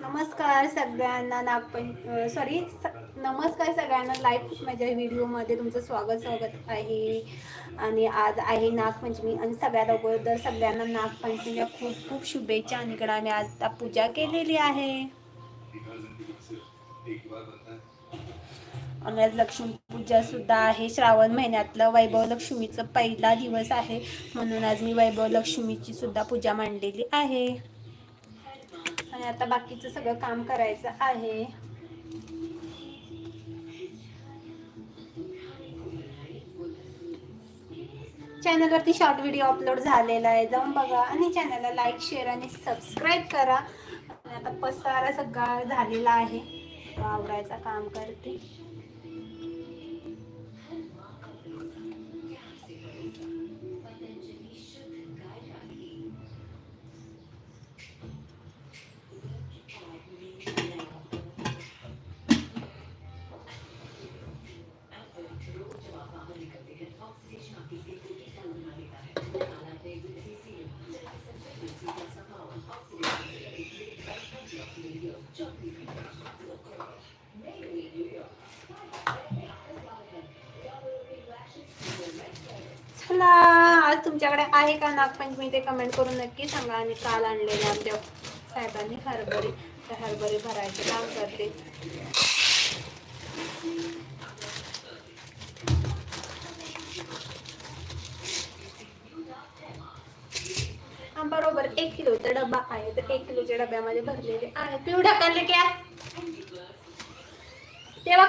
नमस्कार सगळ्यांना नागपंच सॉरी नमस्कार सगळ्यांना लाईव्ह माझ्या व्हिडिओमध्ये तुमचं स्वागत स्वागत आहे. आणि आज आहे नागपंचमी आणि सगळ्यात अगोदर सगळ्यांना नागपंचमीच्या खूप खूप शुभेच्छा आणि इकडे आम्ही आता पूजा केलेली आहे. आणि आज लक्ष्मी आहे. श्रावण महिन्यातलं वैभव लक्ष्मीचं पहिला दिवस आहे. म्हणून आज मी वैभव लक्ष्मीची सुद्धा पूजा मांडलेली आहे. आणि आता बाकीचं सगळं काम करायचं आहे. चॅनलवरती शॉर्ट व्हिडिओ अपलोड झालेला आहे. जाऊन बघा आणि चॅनलला लाईक शेअर आणि सबस्क्राईब करा. आणि आता पसारा सगळा झालेला आहे. वावरायचा काम करते. चला आज तुमच्याकडे आहे का नागपंचमी ते कमेंट करून नक्की सांगा. आणि काल आणलेले आमच्या साहेबांनी हरभरी हरभरी भरायचे काम करते. बरोबर एक किलोचा डबा आहे. तर एक किलोच्या डब्यामध्ये भरलेले आहे पिऊ ढकलले क्या ते बघ.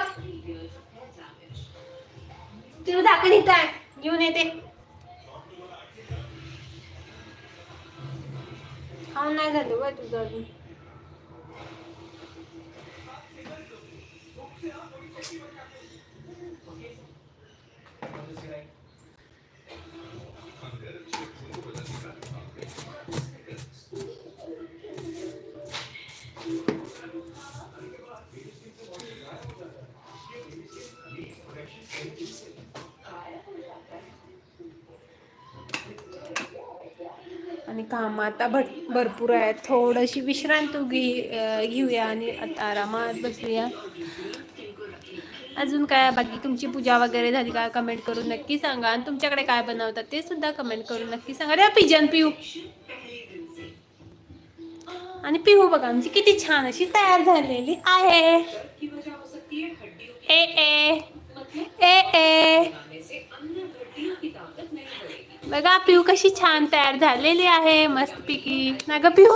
पिऊ झाकण इथं आहे घेऊन येते खाऊन नाही झालं बघ तुझं अजून. आणि काम आता भट भरपूर आहे थोडीशी विश्रांती घे घेऊया आणि आता आरामात बसूया. अजून काय? बाकी तुमची पूजा वगैरे झाली का? कमेंट करून नक्की सांगा. आणि तुमच्याकडे काय बनवतात ते सुद्धा कमेंट करून नक्की सांगा. अरे पिजन पिऊ. आणि पिहू बघा आमची किती छान अशी तयार झालेली आहे. ए ए. ए ए. बघा पिऊ कशी छान तयार झालेली आहे मस्तपैकी ना ग पिऊ?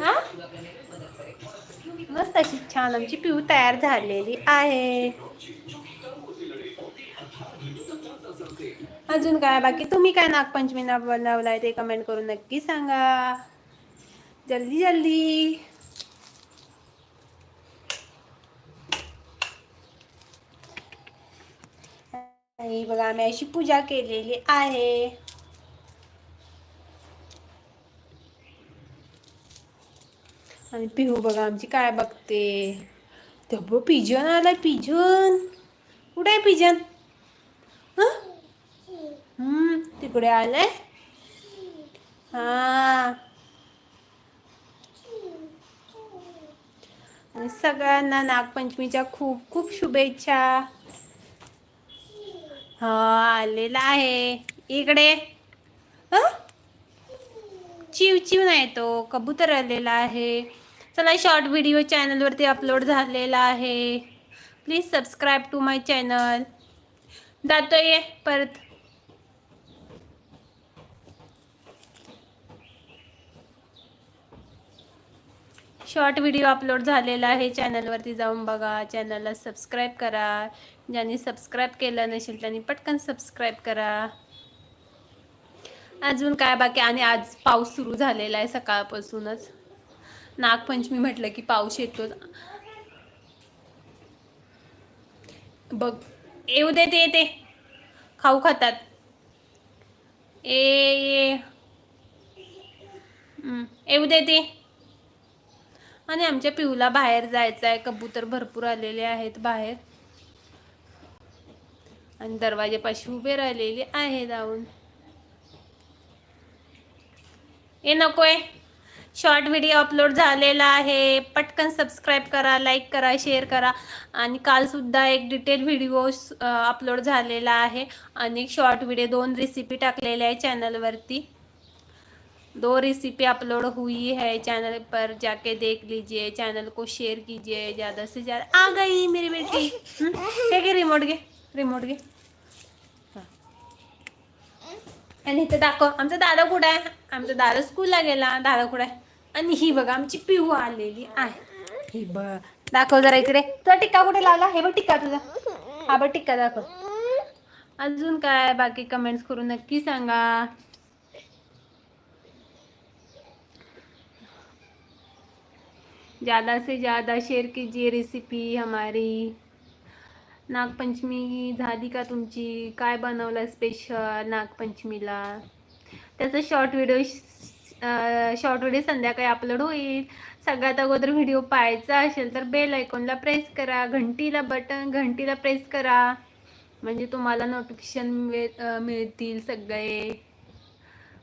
हा? मस्त अशी छान आमची पिऊ तयार झालेली आहे. अजून काय बाकी? तुम्ही काय नागपंचमीला बनवलाय ते कमेंट करून नक्की सांगा. जल्दी जल्दी. आणि बघा आम्ही अशी पूजा केलेली आहे. आणि पिहू बघा आमची काय बघते? तेव्हा पिजन आलाय पिजन. कुठे आहे पिजन? हम्म तिकडे आलंय? हा. सगळ्यांना नागपंचमीच्या खूप खूप शुभेच्छा. हो, आलेला आहे. इकडे. हं? चिव चिव नाही तो कबूतर आलेला आहे. चला शॉर्ट व्हिडिओ चॅनलवरती अपलोड झालेला आहे. Please subscribe to my channel जातो ये परत. शॉर्ट व्हिडिओ अपलोड झालेला आहे. चॅनलवरती जाऊन बघा. चॅनलला सबस्क्राईब करा. ज्यांनी सबस्क्राईब केलं नसेल त्यांनी पटकन सबस्क्राईब करा. अजून काय बाकी? आणि आज पाऊस सुरू झालेला आहे सकाळपासूनच. नागपंचमी म्हटलं की पाऊस येतो बघ. येऊ दे ते येते. खाऊ खातात. ए ये येऊ दे ते. आणि आमच्या पिऊला बाहेर जायचं आहे. कबूतर भरपूर आलेले आहेत बाहेर. आणि दरवाजेपाशी उभे राहिलेले आहे जाऊन. हे नकोय. शॉर्ट व्हिडिओ अपलोड झालेला आहे. पटकन सबस्क्राईब करा लाईक करा शेअर करा. आणि कालसुद्धा एक डिटेल व्हिडिओ अपलोड झालेला आहे. आणि शॉर्ट व्हिडिओ दोन रेसिपी टाकलेल्या आहे चॅनलवरती दो रेसिपी अपलोड हुई है चैनल पर जाके देख लीजिए चैनल को शेयर कीजिए ज़्यादा से ज़्यादा। आ गई मेरी बेटी। क्या रिमोट घे रिमोट घे आणि इथं दाखव आमचा दादा कुठं आहे? आमचा दादा स्कूलला गेला दादा कुठं आहे? आणि ही बघा आमची पिहू आलेली आहे. ही बघ दाखव जरा इकडे. तुझा टिक्का कुठे लावला? हे बघ टिक्का तुझा. हा बघ टिक्का दाखव. अजून काय बाकी कमेंट्स करून नक्की सांगा. ज़्यादा से ज़्यादा शेअर कीजिए रेसिपी हमारी। नागपंचमी झाली का तुमची? काय बनवलं स्पेशल नागपंचमीला? त्याचा शॉर्ट व्हिडिओ शॉर्ट व्हिडिओ संध्याकाळी अपलोड होईल. सगळ्यात अगोदर व्हिडिओ पाहायचा असेल तर बेल आयकॉनला प्रेस करा. घंटीला बटन घंटीला प्रेस करा. म्हणजे तुम्हाला नोटिफिकेशन मिळ मिळतील सगळे.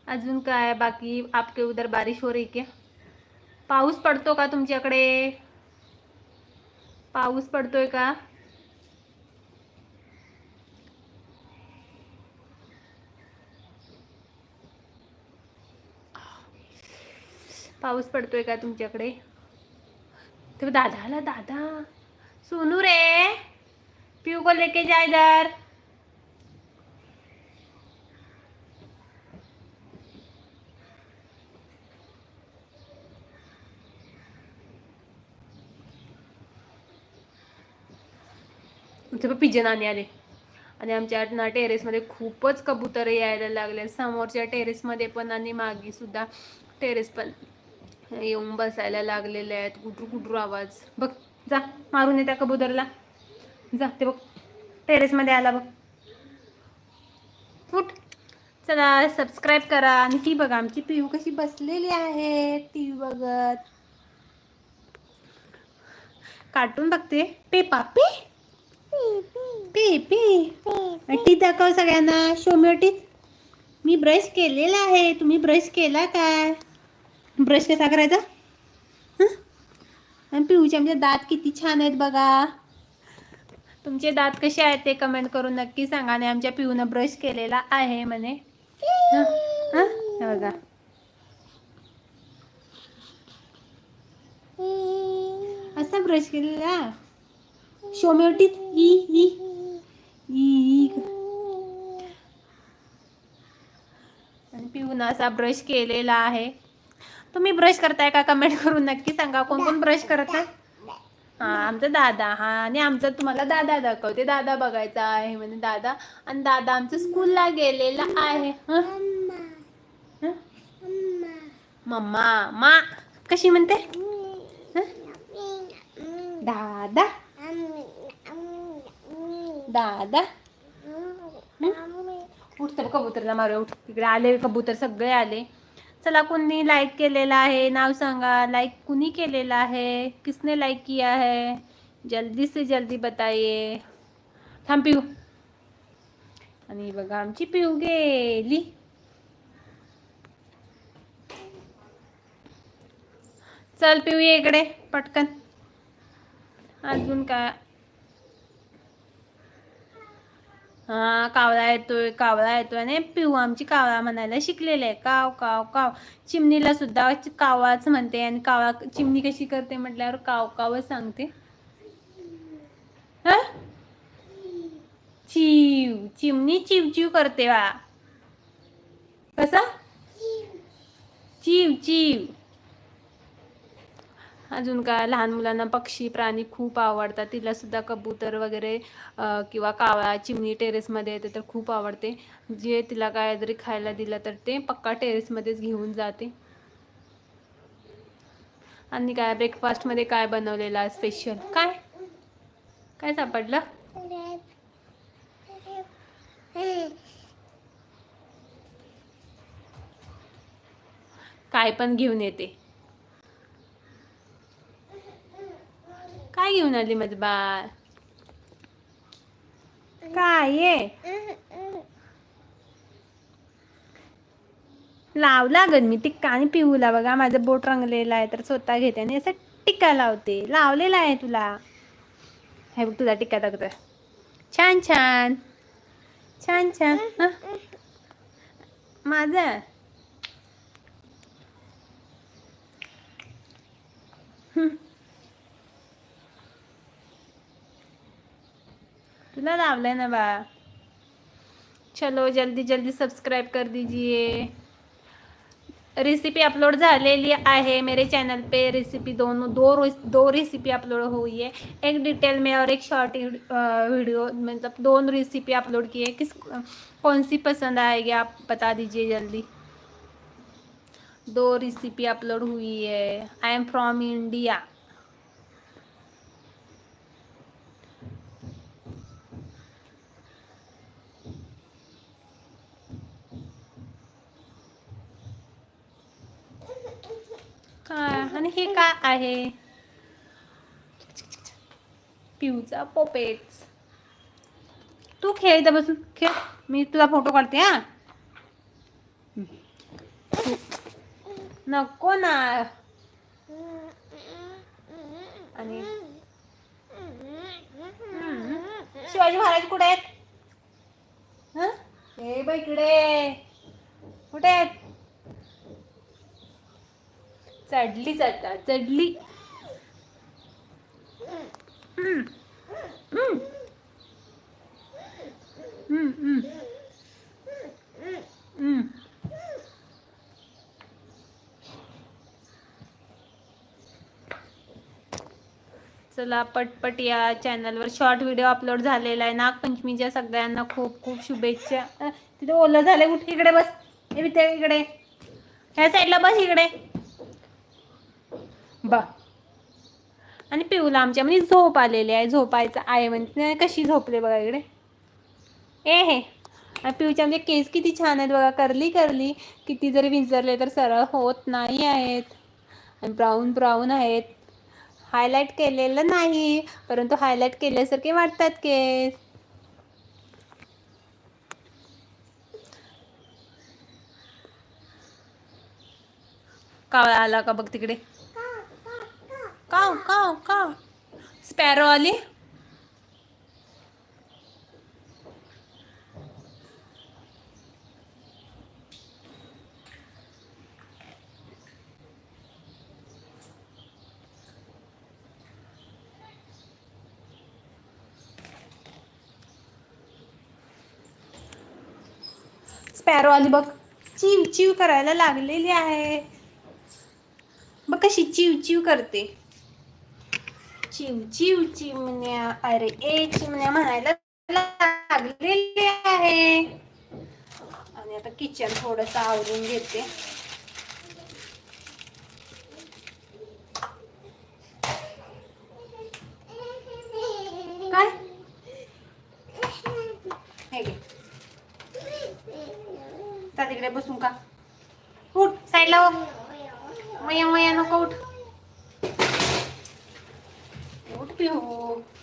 अजून काय? बाकी आपके उधर बारिश हो रही क्या? पाऊस पडतो का तुमच्याकडे? पाऊस पडतोय का? पाऊस पडतोय का तुमच्याकडे? तो दादा आला दादा, सोनू रे, पिऊ को लेके जाए इधर. इथे पण पिजन आणि आले. आणि आमच्या ना टेरेसमध्ये खूपच कबूतर यायला लागले. समोरच्या टेरेसमध्ये पण आणि मागे सुद्धा टेरेस पण येऊन बसायला लागलेले आहेत. गुटरू गुटरू आवाज. बघ जा मारून ये त्या कबूतरला. जा ते बघ टेरेसमध्ये आला बघ. फुट चला सबस्क्राईब करा. आणि ती बघा आमची पिऊ कशी बसलेली आहे. टी व्ही बघत. कार्टून बघते. पेपा पे पी. टीथ दाखव सगळ्यांना. शो मी ब्रश केलेला आहे. तुम्ही ब्रश केला काय ब्रश कसा करायचा? हं? आणि पिऊचे आमचे दात किती छान आहेत बघा. तुमचे दात कसे आहेत ते कमेंट करून नक्की सांगा. आणि आमच्या पिऊनं ब्रश केलेला आहे म्हणे. हं? हं? हे बघा. असा ब्रश केलेला. शोमेवटीत ई ई. ई आणि पिऊन असा ब्रश केलेला आहे. तुम्ही ब्रश करताय का? कमेंट करून नक्की सांगा. कोण कोण ब्रश करत आहे? हा आमचा दादा. हा आणि आमचा तुम्हाला दादा दाखवते. दादा बघायचा आहे म्हणजे दादा. आणि दादा आमच्या स्कूलला गेलेला आहे. मम्मा. मा. कशी म्हणते? दादा. दादा? उठ तर कबूतरला मारूया उठ तिकडे आले कबूतर सगळे आले. चला कुणी लाईक केलेला आहे नाव सांगा. लाईक कुणी केलेला आहे? किसने लाईक किया है? जल्दी से जल्दी बताइए. थांब पिऊ. आणि बघा आमची पिऊ गेली. चल पिऊ इकडे पटकन. अजून काय? हा कावळा येतोय कावळा येतोय. आणि पिऊ आमची कावळा म्हणायला शिकलेले आहे. काव काव काव. चिमणीला सुद्धा कावाच म्हणते. आणि कावळा चिमणी कशी करते म्हटल्यावर काव कावच सांगते. हा? चिव चिमणी चिव चिव करते वा कसा? चिव चिव. अजून काय लहान मुलांना पक्षी प्राणी खूप आवडतात. तिला सुद्धा कबूतर वगैरे किंवा कावळा चिमणी टेरेसमध्ये येते तर खूप आवडते. जे तिला काय जरी खायला दिलं तर ते पक्का टेरेसमध्येच घेऊन जाते. आणि काय ब्रेकफास्टमध्ये काय बनवलेला स्पेशल? काय? काय सापडलं? काय पण घेऊन येते. काय घेऊन आली माझं बाळ? काय आहे लावला गं मी टिक्का आणि पिऊला बघा माझं बोट रंगलेलं आहे तर स्वतः घेते आणि असं टिक्का लावते. लावलेला आहे तुला. हे बघ तुझा टिक्का दाखवतोय छान छान. छान छान. माझा? तुला लावलंय ना बा। चलो, जल्दी जल्दी सब्सक्राइब कर दीजिए। रेसिपी अपलोड झालेली मेरे चैनल पे। रेसिपी दोनों, दो दो रेसिपी अपलोड हुई है। एक डिटेल में और एक शॉर्ट वीडियो मतलब दोनों रेसिपी अपलोड की है। किस, कौन सी पसंद आएगी आप बता दीजिए जल्दी। दो रेसिपी अपलोड हुई है। आई एम फ्रॉम इंडिया काय आणि हे काय आहे? पिऊचा पोपेट्स. तू खेळ इथं बसून. खेळ. मी तुझा फोटो काढते हा. नको ना. आणि शिवाजी महाराज कुठे आहेत? हे? बघ इकडे. कुठे आहेत? चढली चढता चढली. हम्म. हम्म. हम्म, हम्म. चला पटपट या चॅनलवर शॉर्ट व्हिडिओ अपलोड झालेला आहे. नागपंचमीच्या सगळ्यांना खूप खूप शुभेच्छा. तिथे ओलं झालंय. कुठे इकडे बस. इथे ते इकडे. ह्या साईडला बस इकडे. बा. आणि पिऊला आमच्या म्हणजे झोप आलेली आहे झोपायचं आहे म्हणजे कशी झोपले बघा इकडे. ए हे. आणि पिऊच्या म्हणजे केस किती छान आहेत बघा. करली करली. किती जरी विंजरले तर सरळ होत नाही आहेत. आणि ब्राऊन ब्राऊन आहेत. हायलाईट केलेलं नाही परंतु हायलाईट केल्यासारखे वाटतात केस. कावळा आला का बघ तिकडे? काव काव काव स्पॅरो आली स्पॅरो आली बघ चिव चिव करायला लागलेली आहे. बघ कशी चिव चिव करते. चिव चिव चिमण्या अरे ए चिमण्या म्हणायला लागलेली आहे. आणि आता किचन थोडस आवरून घेते. काय? हे घे. तिकडे बसून का उठ साईडला हो मया मया नको उठ. उठ पिऊ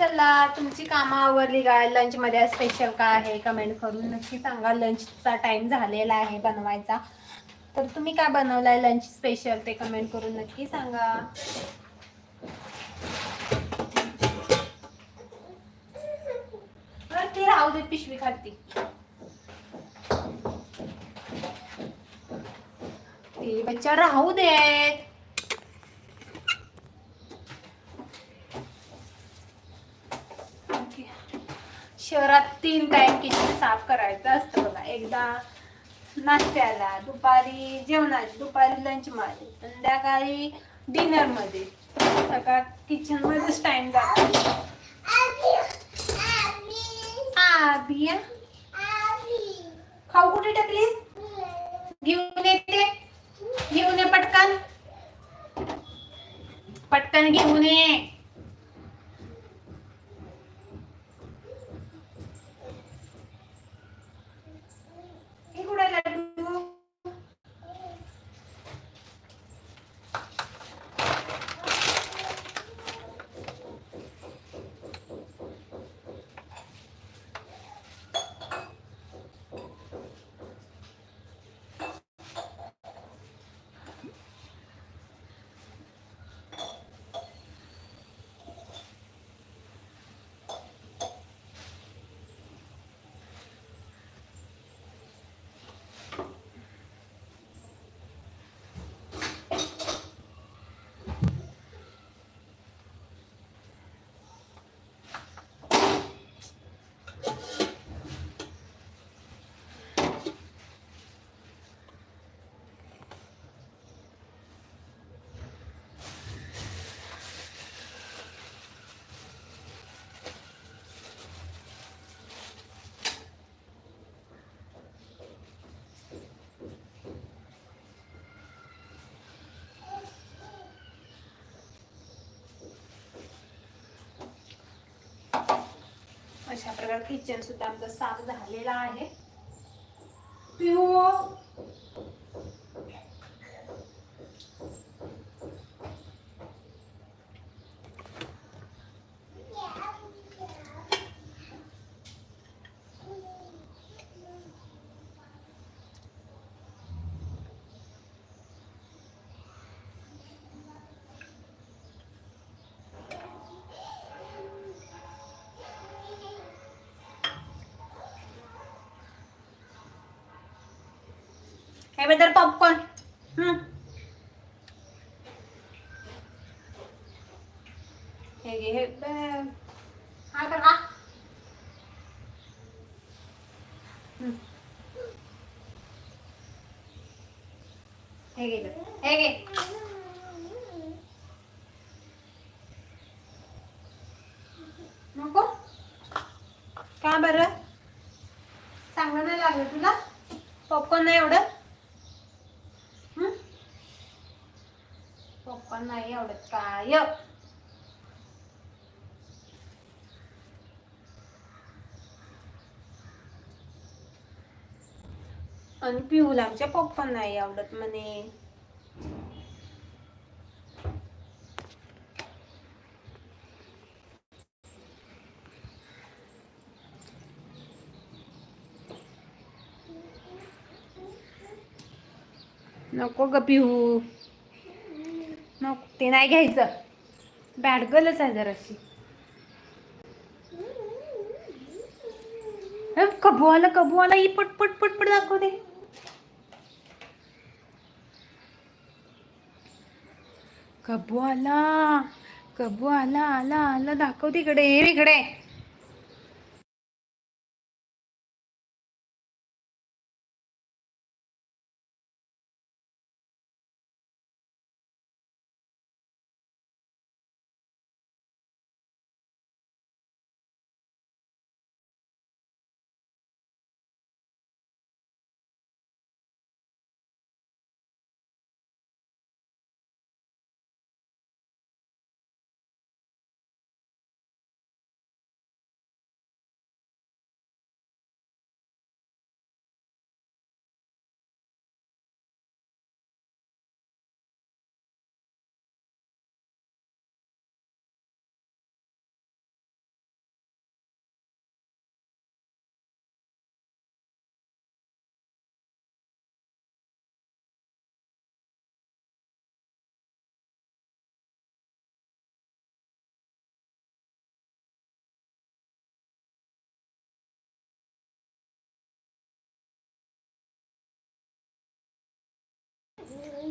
चला तुमची कामं आवरली काय लंचमध्ये स्पेशल काय आहे? कमेंट करून नक्की सांगा. लंचचा टाइम झालेला आहे बनवायचा. तर तुम्ही काय बनवलाय लंच स्पेशल ते कमेंट करून नक्की सांगा. ती राहू देत पिशवी खाती ती बच्चा राहू देत. शहरात तीन टाइम किचन साफ करायचं असतं बघा. एकदा नाश्त्याला दुपारी जेवणाची दुपारी लंच मध्ये संध्याकाळी डिनरमध्ये. सकाळ किचन मध्येच टाइम जातो. आबिया खाऊ कुठे टाकलीस? घेऊन येते. घेऊन ये पटकन. पटकन घेऊन ये हे कुठे लड्डू अशा प्रकारे किचन सुद्धा आमचं साफ झालेलं आहे. पिहू हे बदल पॉपकॉर्न हम्म. हे घे हे ब- हा कर हा. हे घे हे घे. नको. का बरं? चांगलं नाही लागलं तुला? पॉपकॉर्न नाही आवडत हं? पॉपकॉर्न नाही आवडत काय आणि पिऊला आमच्या पॉपकॉर्न नाही आवडत म्हणे नको ग पिहू नको ते नाही घ्यायचं. बॅड गर्लच आहे जराशी. हे कबू आला कबू आला ही पट पट पट पट दाखव दे कबू आला कबू आला आला आला दाखव तिकडे इकडे.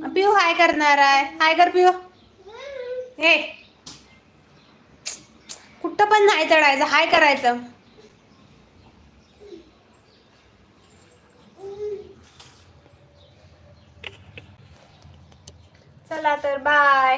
पिऊ हाय करणार आहे. हाय कर पिऊ. हे कुठं पण नाही चढायचं हाय करायचं. चला तर बाय